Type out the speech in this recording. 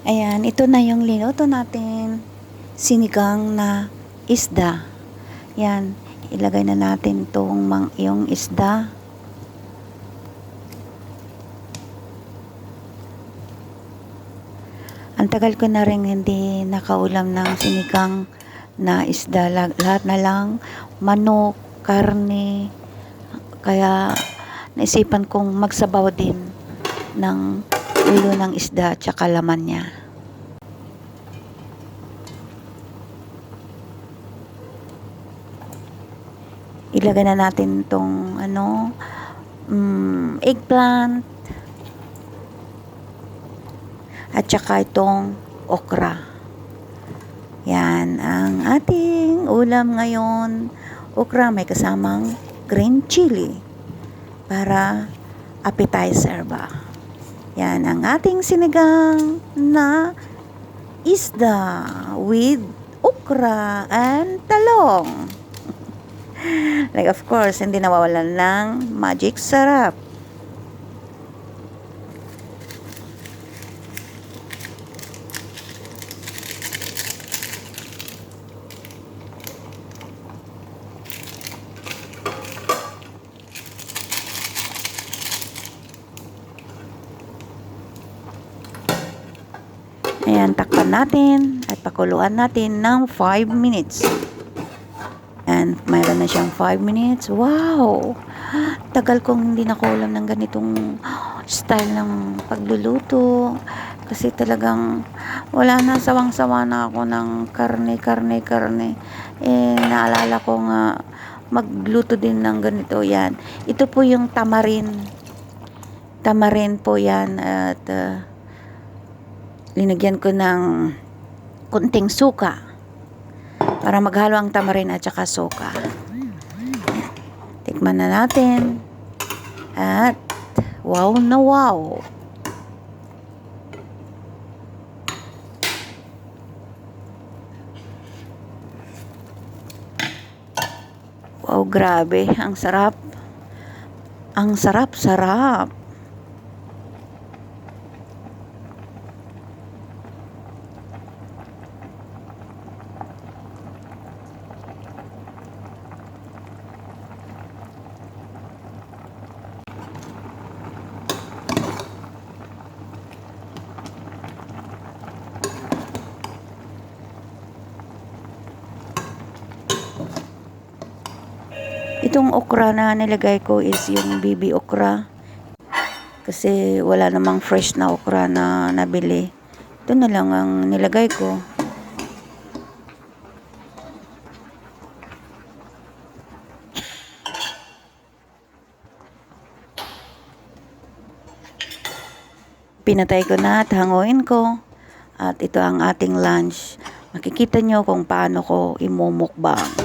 Ayan, ito na yung linuto natin. Sinigang na isda. Yan, ilagay na natin tong mang yung isda. Ang tagal ko na rin hindi nakaulam ng sinigang na isda. La- Lahat na lang, manok, karne. Kaya naisipan kong magsabaw din ng ulo ng isda at saka laman niya. Ilagay na natin tong ano, mm, eggplant at saka itong okra. Yan ang ating ulam ngayon. Okra may kasamang green chili para appetizer ba. Yan ang ating sinigang na isda with okra and talong. like of course, hindi nawawalan ng magic sarap. Ayan, takpan natin at pakuluan natin ng 5 minutes. And mayroon na siyang 5 minutes. Wow! Tagal kong hindi nakulam ng ganitong style ng pagluluto. Kasi talagang wala na, sawang-sawa na ako ng karne, karne, karne. Eh, naalala ko nga magluto din ng ganito yan. Ito po yung tamarin. Tamarin po yan at uh, linagyan ko ng kunting suka para maghalo ang tamarin at saka suka. Tikman na natin. At wow na wow. Wow, grabe. Ang sarap. Ang sarap, Itong okra na nilagay ko is yung baby okra. Kasi wala namang fresh na okra na nabili. Ito na lang ang nilagay ko. Pinatay ko na at hanguin ko. At ito ang ating lunch. Makikita nyo kung paano ko imumukbang.